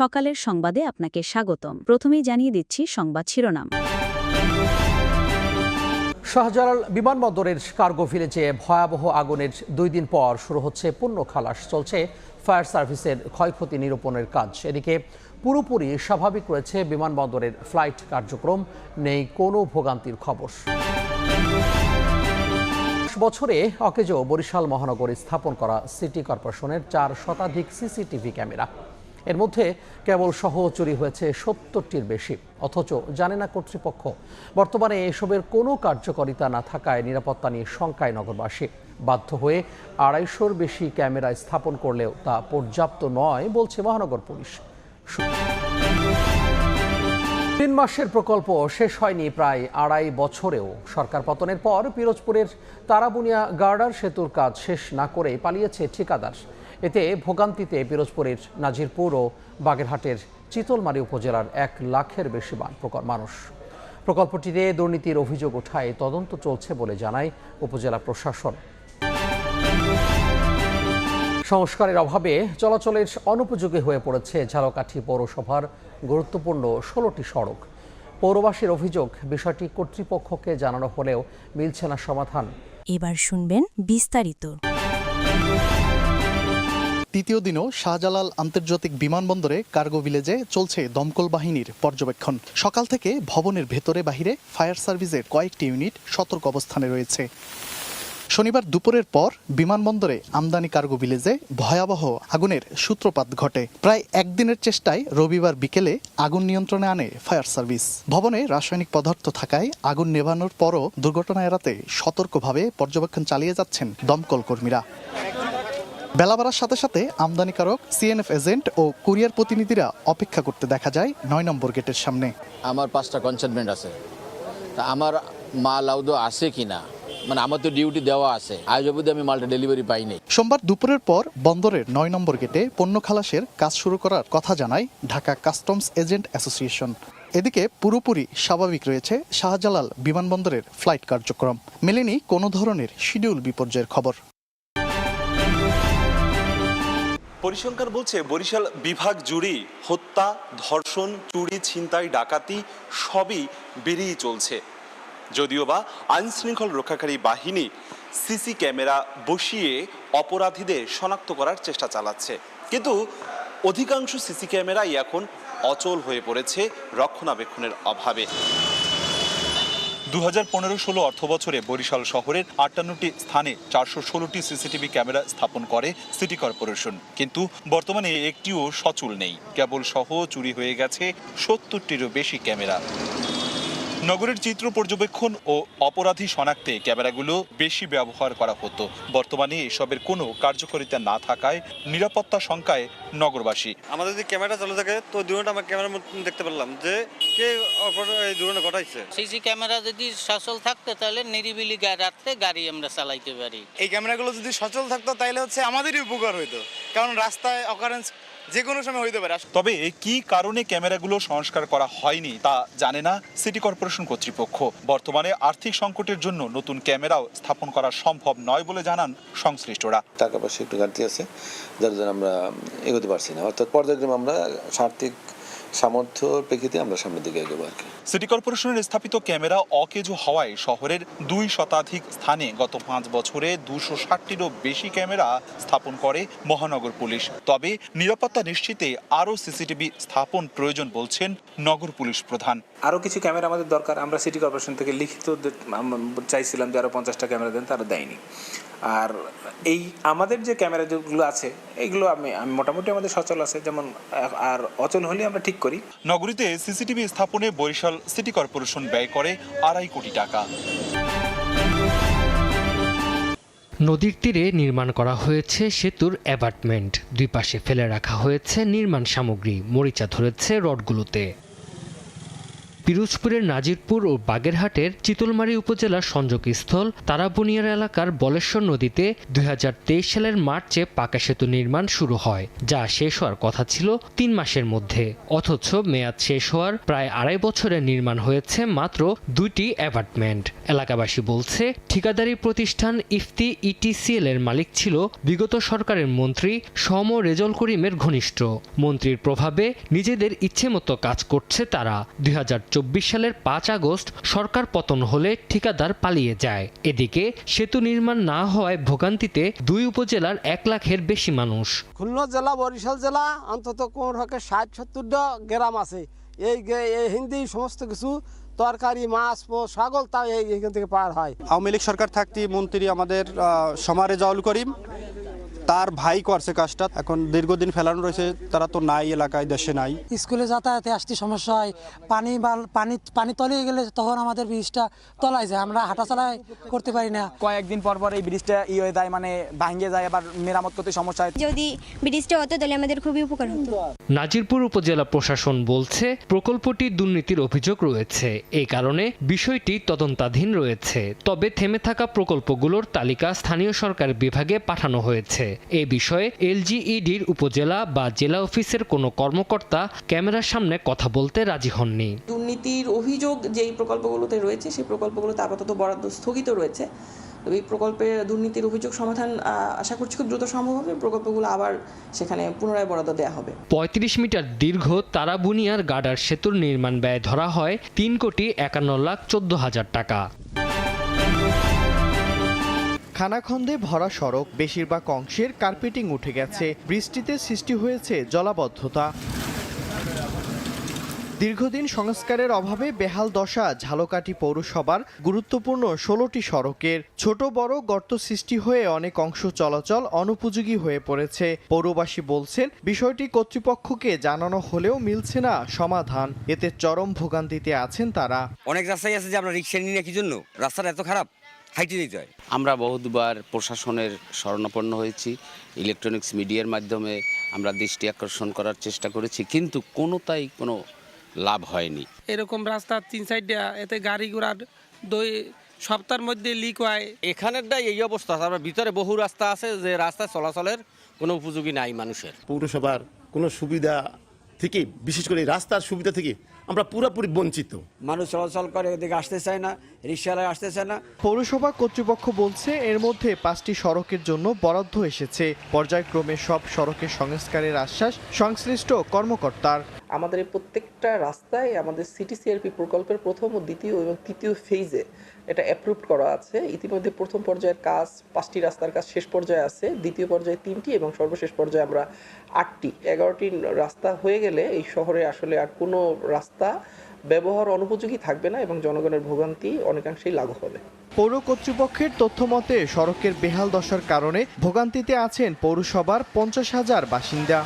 সকালের সংবাদে আপনাকে স্বাগতম। প্রথমেই জানিয়ে দিচ্ছি সংবাদ শিরোনাম। শাহজালাল বিমানবন্দরের কার্গো ভিলেজে ভয়াবহ আগুনের দুই দিন পর শুরু হচ্ছে পণ্য খালাস। চলছে ফায়ার সার্ভিসের ক্ষয়ক্ষতি নিরূপণের কাজ। এদিকে পুরোপুরি স্বাভাবিক রয়েছে বিমানবন্দরের ফ্লাইট কার্যক্রম। নেই কোনো ভোগান্তির খবর। বছরে অকেজো বরিশাল মহানগরে স্থাপন করা সিটি কর্পোরেশনের চার শতাধিক সিসিটিভি ক্যামেরা। এর মধ্যে কেবল সহ চুরি হয়েছে সত্তরটির বেশি। অথচ জানে না কর্তৃপক্ষ, বর্তমানে এসবের কোনো কার্যকারিতা না থাকায় নিরাপত্তা নিয়ে শঙ্কায় নগরবাসী। বাধ্য হয়ে আড়াইশোর বেশি ক্যামেরা স্থাপন করলেও তা পর্যাপ্ত নয় বলছে মহানগর পুলিশ। তিন মাসের প্রকল্প শেষ হয়নি প্রায় আড়াই বছরেও। সরকার পতনের পর পিরোজপুরের তারাবুনিয়া গার্ডার সেতুর কাজ শেষ না করে পালিয়েছে ঠিকাদার। এতে ভোগান্তিতে পিরোজপুরের নাজিরপুর ও বাগেরহাটের চিতলমারি উপজেলার এক লাখের বেশি মানুষ। প্রকল্পটিতে দুর্নীতির অভিযোগ ওঠায় তদন্ত চলছে বলে জানায় উপজেলা প্রশাসন। সংস্কারের অভাবে চলাচলের অনুপযোগী হয়ে পড়েছে ঝালকাঠি পৌরসভার গুরুত্বপূর্ণ ষোলোটি সড়ক। পৌরবাসীর অভিযোগ, বিষয়টি কর্তৃপক্ষকে জানানো হলেও মিলছে না সমাধান। এবার শুনবেন বিস্তারিত। তৃতীয় দিনও শাহজালাল আন্তর্জাতিক বিমানবন্দরে কার্গো ভিলেজে চলছে দমকল বাহিনীর পর্যবেক্ষণ। সকাল থেকে ভবনের ভেতরে বাহিরে ফায়ার সার্ভিসের কয়েকটি ইউনিট সতর্ক অবস্থানে রয়েছে। শনিবার দুপুরের পর বিমানবন্দরে আমদানি কার্গো ভিলেজে ভয়াবহ আগুনের সূত্রপাত ঘটে। প্রায় একদিনের চেষ্টায় রবিবার বিকেলে আগুন নিয়ন্ত্রণে আনে ফায়ার সার্ভিস। ভবনে রাসায়নিক পদার্থ থাকায় আগুন নেভানোর পরও দুর্ঘটনা এড়াতে সতর্কভাবে পর্যবেক্ষণ চালিয়ে যাচ্ছেন দমকল কর্মীরা। বেলা বাড়ার সাথে সাথে আমদানিকারক সিএনএফ এজেন্ট ও কুরিয়ার প্রতিনিধিরা অপেক্ষা করতে দেখা যায় নয় নম্বর গেটের সামনে। আমার পাঁচটা কনসাইনমেন্ট আছে। তা আমার মাল আউদো আছে কি না মানে আমার তো ডিউটি দেওয়া আছে। আজ অবধি আমি মালটা ডেলিভারি পাইনি। সোমবার দুপুরের পর বন্দরের নয় নম্বর গেটে পণ্য খালাসের কাজ শুরু করার কথা জানায় ঢাকা কাস্টমস এজেন্ট অ্যাসোসিয়েশন। এদিকে পুরোপুরি স্বাভাবিক রয়েছে শাহজালাল বিমানবন্দরের ফ্লাইট কার্যক্রম। মেলেনি কোনো ধরনের শিডিউল বিপর্যয়ের খবর। পরিসংখ্যান বলছে, বরিশাল বিভাগ জুড়েই হত্যা, ধর্ষণ, চুরি, ছিনতাই, ডাকাতি সবই বেড়েই চলছে। যদিও বা আইন শৃঙ্খল রক্ষাকারী বাহিনী সিসি ক্যামেরা বসিয়ে অপরাধীদের শনাক্ত করার চেষ্টা চালাচ্ছে। কিন্তু অধিকাংশ সিসি ক্যামেরাই এখন অচল হয়ে পড়েছে রক্ষণাবেক্ষণের অভাবে। দু হাজার পনেরো ষোলো অর্থ বছরে বরিশাল শহরের আটান্নটি স্থানে চারশো ষোলোটি সিসিটিভি ক্যামেরা স্থাপন করে সিটি কর্পোরেশন। কিন্তু বর্তমানে একটিও সচল নেই। কেবল সহ চুরি হয়ে গেছে সত্তরটিরও বেশি ক্যামেরা। নগরের চিত্র পর্যবেক্ষণ ও অপরাধী শনাক্তে ক্যামেরাগুলো বেশি ব্যবহার করা হতো। বর্তমানে এসবের কোনো কার্যকারিতা না থাকায় নিরাপত্তা শঙ্কায় নগরবাসী। আমাদের যদি ক্যামেরা চালু থাকে, তো দুর্ঘটনা আমরা ক্যামেরার মধ্যে দেখতে পারলাম যে কে এই দুর্ঘটনা ঘটাইছে? সিসি ক্যামেরা যদি সচল থাকতো তাহলে নিরিবিলি রাত্রে গাড়ি আমরা চালাইতে পারি। এই ক্যামেরাগুলো যদি সচল থাকতো তাহলে হচ্ছে আমাদেরই উপকার হইতো। কারণ রাস্তায় অকারেন্স যে কোনো সময় হইতে পারে। তবে কি কারণে ক্যামেরাগুলো সংস্কার করা হয়নি তা জানে না সিটি কর্পোরেশন কর্তৃপক্ষ। বর্তমানে আর্থিক সংকটের জন্য নতুন ক্যামেরাও স্থাপন করা সম্ভব নয় বলে জানান সংশ্লিষ্টরা। টাকা পয়সা একটু ঘাটতি আছে যার জন্য আমরা এগোতে পারছি না। অর্থাৎ পর্যায়ক্রমে আমরা আর্থিক সামর্থ্যর প্রেক্ষিতে আমরা সামনের দিকে এগোবো আর কি। সিটি কর্পোরেশনের স্থাপিত ক্যামেরা অকেজো হওয়ায় শহরের দুই শতাধিক স্থানে গত পাঁচ বছরে দুশো ষাটটিরও বেশি ক্যামেরা স্থাপন করে মহানগর পুলিশ। তবে নিরাপত্তা নিশ্চিতে আরও সিসিটিভি স্থাপন প্রয়োজন বলছেন নগর পুলিশ প্রধান। আরও কিছু ক্যামেরা আমাদের দরকার। আমরা সিটি কর্পোরেশন থেকে লিখিত চাইছিলাম যে আরও পঞ্চাশটা ক্যামেরা দেন তারা দেয়নি। আর এই আমাদের যে ক্যামেরা যেগুলো আছে এইগুলো আমি আমি মোটামুটি আমাদের সচল আছে যেমন আর অচল হলে আমরা ঠিক করি। নগরীতে সিসিটিভি স্থাপনে বরিশাল সিটি কর্পোরেশন ব্যয় করে আড়াই কোটি টাকা। নদীর তীরে নির্মাণ করা হয়েছে সেতুর অ্যাপার্টমেন্ট। দুই পাশে ফেলে রাখা হয়েছে নির্মাণ সামগ্রী। মরিচা ধরেছে রডগুলোতে। পিরোজপুরের নাজিরপুর ও বাগেরহাটের চিতলমারী উপজেলার সংযোগস্থল তারাবুনিয়ার এলাকার বলেশ্বর নদীতে দুই হাজার তেইশ সালের মার্চে পাকা সেতু নির্মাণ শুরু হয়, যা শেষ হওয়ার কথা ছিল তিন মাসের মধ্যে। অথচ মেয়াদ শেষ হওয়ার প্রায় আড়াই বছরে নির্মাণ হয়েছে মাত্র দুইটি অ্যাপার্টমেন্ট। এলাকাবাসী বলছে, ঠিকাদারি প্রতিষ্ঠান ইফতি ইটিসিএল এর মালিক ছিল বিগত সরকারের মন্ত্রী সম রেজল করিমের ঘনিষ্ঠ। মন্ত্রীর প্রভাবে নিজেদের ইচ্ছেমতো কাজ করছে তারা। দুই হাজার সালের পাঁচ আগস্ট সরকার পতন হলে ঠিকাদার পালিয়ে যায়। এদিকে সেতু নির্মাণ না হওয়ায় ভোগান্তিতে দুই উপজেলার এক লাখের বেশি মানুষ। খুলনা জেলা বরিশাল জেলা অন্তত কোন রকে ষাট সত্তরটা গ্রাম আছে। এই হিন্দি সমস্ত কিছু তরকারি মাছ ছাগল তাও এই- এইখান থেকে পার হয়। আওয়ামী লীগ সরকার থাকতে মন্ত্রী আমাদের সমারে জাউল করিম। তার ভাই করছে কাজটা। এখন দীর্ঘদিন ফেলানো রয়েছে তারা তো নাই এলাকায় দেশে নাই। স্কুলে যাতায়াতে আসতে সমস্যা হয় পানি বা পানি পানি তলিয়ে গেলে তখন আমাদের ব্রিজটা তলায় যায় আমরা হাঁটাচলায় করতে পারি না। কয়েকদিন পর পর এই ব্রিজটা ই হয়ে যায় মানে ভাঙ্গে যায় আবার মেরামত করতে সমস্যা হয়। যদি ব্রিজটা হতো তাহলে আমাদের খুবই উপকার হতো। নাজিরপুর উপজেলা প্রশাসন বলছে প্রকল্পটি দুর্নীতির অভিযোগ রয়েছে। এই কারণে বিষয়টি তদন্তাধীন রয়েছে। তবে থেমে থাকা প্রকল্পগুলোর তালিকা স্থানীয় সরকার বিভাগে পাঠানো হয়েছে। এ বিষয়ে এলজিইডির উপজেলা বা জেলা অফিসের কোনো কর্মকর্তা ক্যামেরার সামনে কথা বলতে রাজি হননি। দুর্নীতির অভিযোগ যেই প্রকল্পগুলোতে রয়েছে সেই প্রকল্পগুলোতে আপাতত বরাদ্দ স্থগিত রয়েছে। তবে এই প্রকল্পে দুর্নীতির অভিযোগ সমাধান আশা করছি খুব দ্রুত সম্ভব হবে। প্রকল্পগুলো আবার সেখানে পুনরায় বরাদ্দ দেওয়া হবে। পঁয়ত্রিশ মিটার দীর্ঘ তারাবুনিয়ার গার্ডার সেতুর নির্মাণ ব্যয় ধরা হয় তিন কোটি একান্ন লাখ চোদ্দ হাজার টাকা। খানাখন্দে ভরা সড়ক বেশিরভাগ অংশের কার্পেটিং উঠে গেছে। বৃষ্টিতে সৃষ্টি হয়েছে জলাবদ্ধতা। দীর্ঘদিন সংস্কারের অভাবে বেহাল দশা ঝালকাঠি পৌরসভার গুরুত্বপূর্ণ ষোলোটি সড়কের ছোট বড় গর্ত সৃষ্টি হয়ে অনেক অংশ চলাচল অনুপযোগী হয়ে পড়েছে। পৌরবাসী বলছেন, বিষয়টি কর্তৃপক্ষকে জানানো হলেও মিলছে না সমাধান। এতে চরম ভোগান্তিতে আছেন তারা। অনেক রাস্তায় আছে যে আমরা রিক্সা নিয়ে কি জন্য? রাস্তাটা এত খারাপ। হাইটে হয় আমরা বহুতবার প্রশাসনের শরণাপন্ন হয়েছি ইলেকট্রনিক্স মিডিয়ার মাধ্যমে আমরা দৃষ্টি আকর্ষণ করার চেষ্টা করেছি কিন্তু কোনোটাই কোনো লাভ হয়নি। এরকম রাস্তা তিন সাইডটা এতে গাড়ি ঘোড়ার দুই সপ্তাহের মধ্যে লিক হয়। এখানেরটাই এই অবস্থা আছে তারপর ভিতরে বহু রাস্তা আছে যে রাস্তা চলাচলের কোনো উপযোগী নাই মানুষের। পৌরসভার কোনো সুবিধা থেকে বিশেষ করে রাস্তার সুবিধা থেকে আমরা পুরোপুরি বঞ্চিত। মানুষ চলাচল করে এদিকে আসতে চায় না রিক্সাওয়ালা আসতে চায় না। পৌরসভা কর্তৃপক্ষ বলছে এর মধ্যে পাঁচটি সড়কের জন্য বরাদ্দ এসেছে। পর্যায়ক্রমে সব সড়কের সংস্কারের আশ্বাস সংশ্লিষ্ট কর্মকর্তার। আমাদের প্রত্যেকটা রাস্তায় আমাদের সিটি সিআরপি প্রকল্পের প্রথম ও দ্বিতীয় এবং তৃতীয় ফেজে এটা অ্যাপ্রুভ করা আছে। ইতিমধ্যে প্রথম পর্যায়ের কাজ, পাঁচটি রাস্তার কাজ শেষ পর্যায়ে আছে। দ্বিতীয় পর্যায়ে তিনটি এবং সর্বশেষ পর্যায়ে আমরা আটটি। এগারোটি রাস্তা হয়ে গেলে এই শহরে আসলে আর কোনো রাস্তা ব্যবহার অনুপযোগী থাকবে না এবং জনগণের ভোগান্তি অনেকাংশেই লাঘব হবে। পৌর কর্তৃপক্ষের তথ্য মতে সড়কের বেহাল দশার কারণে ভোগান্তিতে আছেন পৌরসভার পঞ্চাশ হাজার বাসিন্দা।